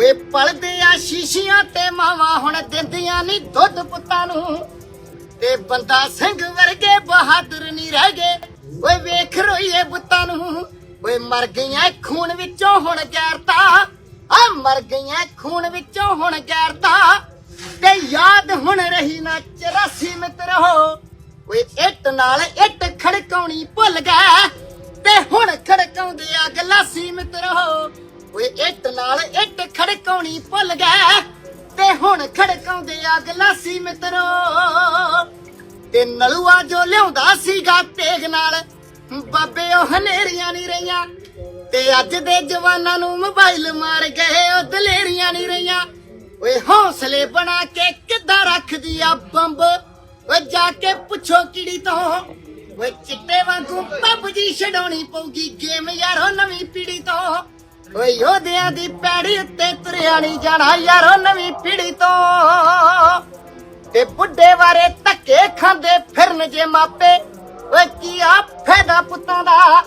ਓਏ ਪਲਦੇ ਆ ਸ਼ੀਸ਼ੀਆਂ ਤੇ ਮਾਵਾਂ ਹੁਣ ਦਿੰਦੀਆਂ ਨਹੀਂ ਦੁੱਧ ਪੁੱਤਾਂ ਨੂੰ। ਤੇ ਬੰਦਾ ਸਿੰਘ ਵਰਗੇ ਬਹਾਦਰ ਨਹੀਂ ਰਹਿ ਗਏ। ਓਏ ਵੇਖ ਰੋਈਏ ਬੁੱਤਾਂ ਨੂੰ। ਓਏ ਮਰ ਗਈਆਂ ਖੂਨ ਵਿੱਚੋਂ ਹੁਣ ਗੈਰਤਾ। ਆ ਮਰ ਗਈਆਂ ਖੂਨ ਵਿੱਚੋਂ ਹੁਣ ਗੈਰਤਾ। ਤੇ ਯਾਦ ਹੁਣ ਰਹੀ ਨਾ 84 ਮਿੱਤਰੋ ਓਏ ਇੱਟ ਨਾਲ ਇੱਟ ਖੜਕਾਉਣੀ ਭੁੱਲ ਗਿਆ ਤੇ ਹੁਣ ਖੜਕਾਉਂਦੇ ਆ ਗਲਾਸੀ ਮਿੱਤਰੋ ਓਏ ਇੱਟ ਨਾਲ ਇੱਟ ਖੜਕਾਉਣੀ ਭੁੱਲ ਗਿਆ ਤੇ ਹੁਣ ਖੜਕਾਉਂਦੇ ਆ ਗਲਾਸੀ ਮਿੱਤਰੋ। ਤੇ ਨਲੂਆ ਜੋ ਲਿਆਉਂਦਾ ਸੀਗਾ ਤੇਗ ਨਾਲ, ਬਾਬੇ ਉਹ ਹਨੇਰੀਆਂ ਨਹੀਂ ਰਹੀਆਂ। ਤੇ ਅੱਜ ਦੇ ਜਵਾਨਾਂ ਨੂੰ ਮੋਬਾਈਲ ਮਾਰ ਗਏ, ਉਹ ਦਲੇਰੀਆਂ ਨਹੀਂ ਰਹੀਆਂ। ਓਏ ਹੌਸਲੇ ਬਣਾ ਕੇ ਕਿੱਦਾਂ ਰੱਖਦੀ ਆ ਬੰਬ? ਓਏ ਜਾ ਕੇ ਪੁੱਛੋ ਕਿੜੀ ਤੋਂ ਓਏ ਚਿੱਟੇ ਵਾਂਗੂ ਪੱਬਜੀ ਛਡਾਉਣੀ ਪਊਗੀ ਗੇਮ ਯਾਰੋ ਨਵੀਂ ਪੀੜੀ ਤੋਂ। ਓਏ ਯੋਧਿਆਂ ਦੀ ਪੈੜੀ ਉੱਤੇ ਤੁਰਿਆ ਨਹੀਂ ਜਾਣਾ ਯਾਰੋ ਨਵੀਂ ਪੀੜੀ ਤੋਂ। ਤੇ ਬੁੱਢੇ ਵਾਰੇ ਧੱਕੇ ਖਾਂਦੇ ਫਿਰਨ ਜੇ ਮਾਪੇ। ਓਏ ਕੀ ਆ ਫਾਇਦਾ ਪੁੱਤਾਂ ਦਾ?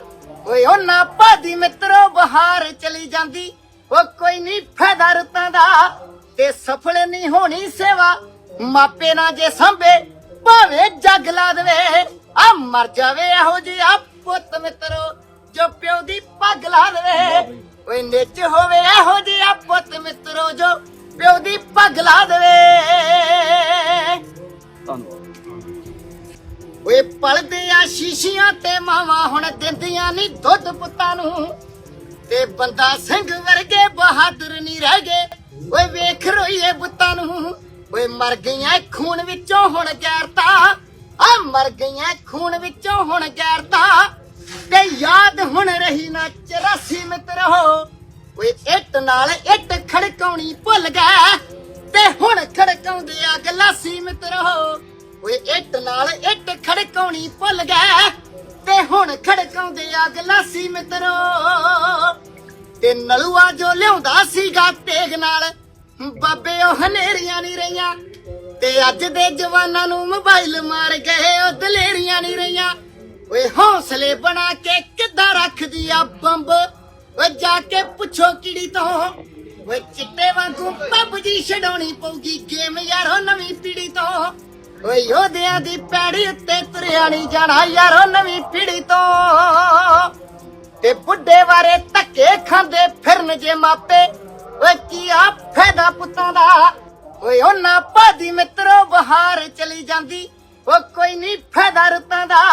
ਓਏ ਉਹਨਾਂ ਭਾਦੀ ਮਿੱਤਰੋ ਬਹਾਰ ਚਲੀ ਜਾਂਦੀ। ਓ ਕੋਈ ਨਹੀਂ ਫਾਇਦਾ ਰੁੱਤਾਂ ਦਾ। ਤੇ ਸਫਲ ਨਹੀਂ ਹੋਣੀ ਸੇਵਾ। ਮਾਪੇ ਨਾ ਜੇ ਸੰਭੇ, ਭਾਵੇਂ ਜੱਗ ਲਾ ਦੇਵੇ। ਆ ਮਰ ਜਾਵੇ ਇਹੋ ਜਿਹਾ ਪੁੱਤ ਮਿੱਤਰੋ, ਜੋ ਪਿਓ ਦੀ ਪੱਗ ਲਾ ਦੇਵੇ। ਓਏ ਨਿੱਚ ਹੋਵੇ ਇਹੋ ਜਿਹਾ ਪੁੱਤ ਮਿੱਤਰੋ ਜੋ ਪਿਓ ਦੀ ਪੱਗ ਲਾ ਦੇਵੇ। ਓਏ ਪਲਦੇ ਆ ਸ਼ੀਸ਼ੀਆਂ ਤੇ ਮਾਵਾਂ ਹੁਣ ਦਿੰਦੀਆਂ ਨਹੀਂ ਦੁੱਧ ਪੁੱਤਾਂ ਨੂੰ। ਤੇ ਬੰਦਾ ਸਿੰਘ ਵਰਗੇ ਬਹਾਦਰ ਨਹੀਂ ਰਹਿ ਗਏ। ਓਏ ਵੇਖ ਰੋਈਏ ਬੁੱਤਾਂ ਨੂੰ। ਓਏ ਮਰ ਗਈਆਂ ਖੂਨ ਵਿੱਚੋਂ ਹੁਣ ਗੈਰਤਾ। ਆ ਮਰ ਗਈਆਂ ਖੂਨ ਵਿੱਚੋਂ ਹੁਣ ਗੈਰਤਾ। ਤੇ ਯਾਦ ਹੁਣ ਰਹੀ ਨਾ 84 ਮਿੱਤਰੋ ਓਏ ਇੱਟ ਨਾਲ ਇੱਟ ਖੜਕਾਉਣੀ ਭੁੱਲ ਗਏ ਤੇ ਹੁਣ ਖੜਕਾਉਂਦੇ ਆ ਗਲਾਸੀ ਮਿੱਤਰੋ ਓਏ ਇੱਟ ਨਾਲ ਇੱਟ ਖੜਕਾਉਣੀ ਭੁੱਲ ਗਏ ਤੇ ਹੁਣ ਖੜਕਾਉਂਦੇ ਆ ਗਲਾਸੀ ਮਿੱਤਰੋ ਤੇ ਨਲੂਆ ਜੋ ਲਿਆਉਂਦਾ ਸੀਗਾ ਤੇਗ ਨਾਲ, ਬਾਬੇ ਉਹ ਹਨੇਰੀਆਂ ਨਹੀਂ ਰਹੀਆਂ। ਤੇ ਅੱਜ ਦੇ ਜਵਾਨਾਂ ਨੂੰ ਮੋਬਾਈਲ ਮਾਰ ਗਏ, ਉਹ ਦਲੇਰੀਆਂ ਨਹੀਂ ਰਹੀਆਂ। ਓਏ ਹੌਸਲੇ ਬਣਾ ਕੇ ਕਿੱਦਾਂ ਰੱਖਦੀ ਆ ਬੰਬ। ਓਏ ਜਾ ਕੇ ਪੁੱਛੋ ਕਿੜੀ ਤੋਂ। ਓਏ ਚਿੱਟੇ ਵਾਂਗੂ ਪੱਬਜੀ ਛਡਾਉਣੀ ਪਊਗੀ ਗੇਮ ਯਾਰੋ ਨਵੀਂ ਪੀੜੀ ਤੋਂ। ਓਏ ਯੋਧਿਆਂ ਦੀ ਪੈੜੀ ਉੱਤੇ ਤੁਰਿਆ ਨਹੀਂ ਜਾਣਾ ਯਾਰੋ ਨਵੀਂ ਪੀੜੀ ਤੋਂ। ਤੇ ਬੁੱਢੇ ਵਾਰੇ ਧੱਕੇ ਖਾਂਦੇ ਫਿਰਨ ਜੇ ਮਾਪੇ। ਓਏ ਕੀ ਆ ਫਾਇਦਾ ਪੁੱਤਾਂ ਦਾ। ਓਏ ਉਹਨਾਂ ਭਾਦੀ ਮਿੱਤਰੋ ਬਹਾਰ ਚਲੀ ਜਾਂਦੀ। ਓ ਕੋਈ ਨਹੀਂ ਫਾਇਦਾ ਰੁੱਤਾਂ ਦਾ।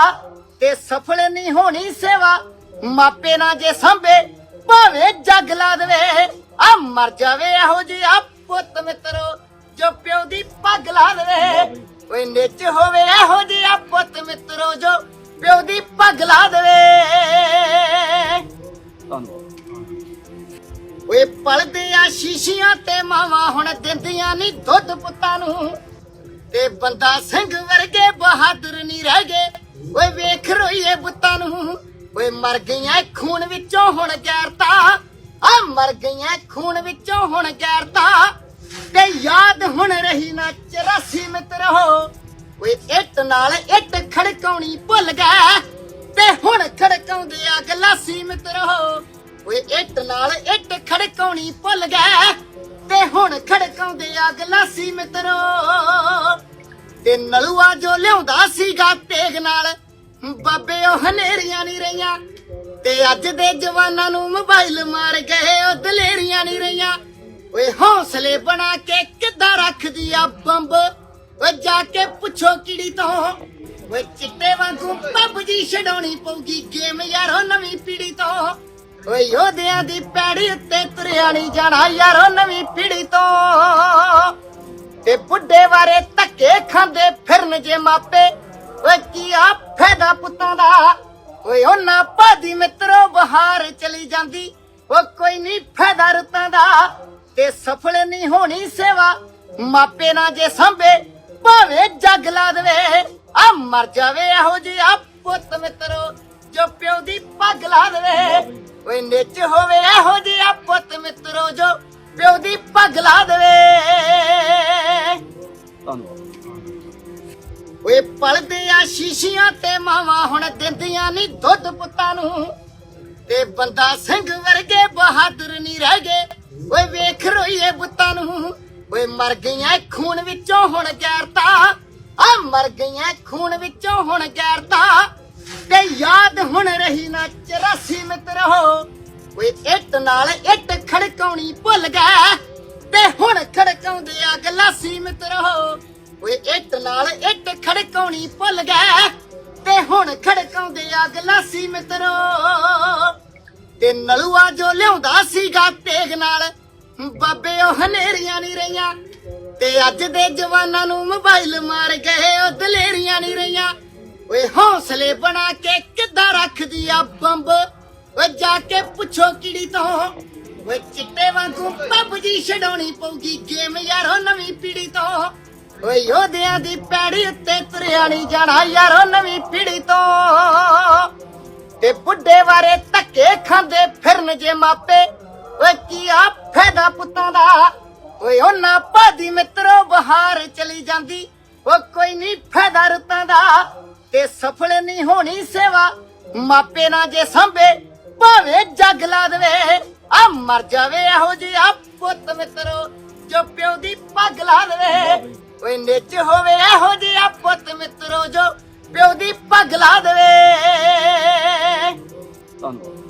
ਤੇ ਸਫਲ ਨਹੀਂ ਹੋਣੀ ਸੇਵਾ, ਮਾਪੇ ਨਾ ਜੇ ਸੰਭੇ, ਭਾਵੇਂ ਜੱਗ ਲਾ ਦੇਵੇ। ਆ ਮਰ ਜਾਵੇ ਇਹੋ ਜਿਹਾ ਪੁੱਤ ਮਿੱਤਰੋ, ਜੋ ਪਿਓ ਦੀ ਪੱਗ ਲਾ ਦੇਵੇ। ਓਏ ਨਿੱਚ ਹੋਵੇ ਇਹੋ ਜਿਹਾ ਪੁੱਤ ਮਿੱਤਰੋ, ਜੋ ਪਿਓ ਦੀ ਪੱਗ ਲਾ ਦੇਵੇ। ਓਏ ਪਲਦੇ ਆ ਸ਼ੀਸ਼ੀਆਂ ਤੇ ਮਾਵਾਂ ਹੁਣ ਦਿੰਦੀਆਂ ਨਹੀਂ ਦੁੱਧ ਪੁੱਤਾਂ ਨੂੰ। ਤੇ ਬੰਦਾ ਸਿੰਘ ਵਰਗੇ ਬਹਾਦਰ ਨਹੀਂ ਰਹਿ ਗਏ। ਓਏ ਵੇਖ ਰੋਈਏ ਬੁੱਤਾਂ ਨੂੰ। ਓਏ ਮਰ ਗਈਆਂ ਖੂਨ ਵਿੱਚੋਂ ਹੁਣ ਗੈਰਤਾ। ਆ ਮਰ ਗਈਆਂ ਖੂਨ ਵਿੱਚੋਂ ਹੁਣ ਗੈਰਤਾ। ਤੇ ਯਾਦ ਹੁਣ ਰਹੀ ਨਾ 84 ਮਿੱਤਰੋ। ਓਏ ਇੱਟ ਨਾਲ ਇੱਟ ਖੜਕਾਉਣੀ ਭੁੱਲ ਗਿਆ ਤੇ ਹੁਣ ਖੜਕਾਉਂਦੇ ਆ ਗਲਾਸੀ ਮਿੱਤਰੋ। ਓਏ ਇੱਟ ਨਾਲ ਇੱਟ ਖੜਕਾਉਣੀ ਭੁੱਲ ਗਿਆ ਤੇ ਹੁਣ ਖੜਕਾਉਂਦੇ ਆ ਗਲਾਸੀ ਮਿੱਤਰੋ। ਤੇ ਨਲੂਆ ਜੋ ਲਿਆਉਂਦਾ ਸੀਗਾ ਤੇਗ ਨਾਲ। ਬਾਬੇ ਉਹ ਹਨੇਰੀਆਂ ਨਹੀਂ ਰਹੀਆਂ। ਤੇ ਅੱਜ ਦੇ ਜਵਾਨਾਂ ਨੂੰ ਮੋਬਾਈਲ ਮਾਰ ਗਏ ਉਹ ਦਲੇਰੀਆਂ ਨਹੀਂ ਰਹੀਆਂ। ਓਏ ਹੌਸਲੇ ਬਣਾ ਕੇ ਕਿੱਦਾਂ ਰੱਖਦੀ ਆ ਬੰਬ? ਓਏ ਜਾ ਕੇ ਪੁੱਛੋ ਕਿੜੀ ਤੋਂ। ਓਏ ਚਿੱਟੇ ਵਾਂਗੂ ਪਬਜੀ ਛਡਾਉਣੀ ਪਊਗੀ ਗੇਮ ਯਾਰੋ ਨਵੀਂ ਪੀੜੀ ਤੋਂ। ਓਏ ਯੋਧਿਆਂ ਦੀ ਪੈੜੀ ਉੱਤੇ ਤੁਰਿਆ ਨਹੀਂ ਜਾਣਾ ਯਾਰੋ ਨਵੀਂ ਪੀੜੀ ਤੋਂ। ਤੇ ਬੁੱਢੇ ਬਾਰੇ ਧੱਕੇ ਖਾਂਦੇ ਫਿਰਨ ਜੇ ਮਾਪੇ। ਓਏ ਕੀ ਆ ਫਾਇਦਾ ਪੁੱਤਾਂ ਦਾ? ਓਏ ਉਹਨਾਂ ਭਾਦੀ ਮਿੱਤਰੋ ਬਹਾਰ ਚਲੀ ਜਾਂਦੀ। ਓ ਕੋਈ ਨਹੀਂ ਫਾਇਦਾ ਰੁੱਤਾਂ ਦਾ। ਤੇ ਸਫਲ ਨਹੀਂ ਹੋਣੀ ਸੇਵਾ। ਮਾਪੇ ਨਾ ਜੇ ਸੰਭੇ, ਭਾਵੇਂ ਜੱਗ ਲਾ ਦੇਵੇ। ਆ ਮਰ ਜਾਵੇ ਇਹੋ ਜਿਹਾ ਪੁੱਤ ਮਿੱਤਰੋ, ਜੋ ਪਿਓ ਦੀ ਪੱਗ ਲਾ ਦੇਵੇ। ਓਏ ਨਿੱਚ ਹੋਵੇ ਇਹੋ ਜਿਹਾ ਪੁੱਤ ਮਿੱਤਰੋ, ਜੋ ਪਿਓ ਦੀ ਪੱਗ ਲਾ ਦੇਵੇ। ਓਏ ਪਲਦੇ ਆ ਸ਼ੀਸ਼ੀਆਂ ਤੇ ਮਾਵਾਂ ਹੁਣ ਦਿੰਦੀਆਂ ਨਹੀਂ ਦੁੱਧ ਪੁੱਤਾਂ ਨੂੰ। ਤੇ ਬੰਦਾ ਸਿੰਘ ਵਰਗੇ ਬਹਾਦਰ ਨਹੀਂ ਰਹਿ ਗਏ। ਓਏ ਵੇਖ ਰੋਈਏ ਬੁੱਤਾਂ ਨੂੰ। ਓਏ ਮਰ ਗਈਆਂ ਖੂਨ ਵਿੱਚੋਂ ਹੁਣ ਗੈਰਤਾ। ਆ ਮਰ ਗਈਆਂ ਖੂਨ ਵਿੱਚੋਂ ਹੁਣ ਗੈਰਤਾ। ਤੇ ਯਾਦ ਹੁਣ ਰਹੀ ਨਾ 84 ਮਿੱਤਰੋ। ਓਏ ਇੱਟ ਨਾਲ ਇੱਟ ਖੜਕਾਉਣੀ ਭੁੱਲ ਗਏ। ਖੜਕਾਉਂਦੇ ਆ ਗਲਾਸੀ ਮਿੱਤਰੋ ਓਏ ਇੱਟ ਨਾਲ ਇੱਟ ਖੜਕਾਉਣੀ ਭੁੱਲ ਗਿਆ ਤੇ ਹੁਣ ਖੜਕਾਉਂਦੇ ਆ ਗਲਾਸੀ ਮਿੱਤਰੋ ਤੇ ਨਲੂਆ ਜੋ ਲਿਆਉਂਦਾ ਸੀਗਾ ਤੇਗ ਨਾਲ, ਬਾਬੇ ਉਹ ਹਨੇਰੀਆਂ ਨਹੀਂ ਰਹੀਆਂ। ਤੇ ਅੱਜ ਦੇ ਜਵਾਨਾਂ ਨੂੰ ਮੋਬਾਈਲ ਮਾਰ ਗਏ ਉਹ ਦਲੇਰੀਆਂ ਨਹੀਂ ਰਹੀਆਂ। ਓਏ ਹੌਸਲੇ ਬਣਾ ਕੇ ਕਿੱਦਾਂ ਰੱਖਦੀ ਆ ਬੰਬ? ਓਏ ਜਾ ਕੇ ਪੁੱਛੋ ਕਿੜੀ ਤੋਂ ਓਏ ਚਿੱਟੇ ਵਾਂਗੂ ਪਬਜੀ ਛਡਾਉਣੀ ਪਊਗੀ ਗੇਮ ਯਾਰੋ ਨਵੀਂ ਪੀੜੀ ਤੋਂ। ਓਏ ਯੋਧਿਆਂ ਦੀ ਪੈੜੀ ਉੱਤੇ ਤੁਰਿਆ ਨਹੀਂ ਜਾਣਾ ਯਾਰੋ ਨਵੀਂ ਪੀੜੀ ਤੋਂ। ਤੇ ਬੁੱਢੇ ਵਾਰੇ ਧੱਕੇ ਖਾਂਦੇ ਫਿਰਨ ਜੇ ਮਾਪੇ। ਓਏ ਕੀ ਆ ਫਾਇਦਾ ਪੁੱਤਾਂ ਦਾ। ਓਏ ਉਹਨਾਂ ਭਾਦੀ ਮਿੱਤਰੋ ਬਹਾਰ ਚਲੀ ਜਾਂਦੀ। ਓ ਕੋਈ ਨਹੀਂ ਫਾਇਦਾ ਰੁੱਤਾਂ ਦਾ। ਤੇ ਸਫਲ ਨਹੀਂ ਹੋਣੀ ਸੇਵਾ। ਮਾਪੇ ਨਾ ਜੇ ਸੰਭੇ, ਭਾਵੇਂ ਜੱਗ ਲਾ ਦੇਵੇ। ਆ ਮਰ ਜਾਵੇ ਇਹੋ ਜੀ ਆ ਪੁੱਤ ਮਿੱਤਰੋ ਜੋ ਪਿਓ ਦੀ ਪੱਗ ਲਾ ਦੇਵੇ ਓਏ ਨਿੱਚ ਹੋਵੇ ਇਹੋ ਜੀ ਆ ਪੁੱਤ ਮਿੱਤਰੋ ਜੋ ਪਿਓ ਦੀ ਪੱਗ ਲਾ ਦੇਵੇ ਧੰਨਵਾਦ।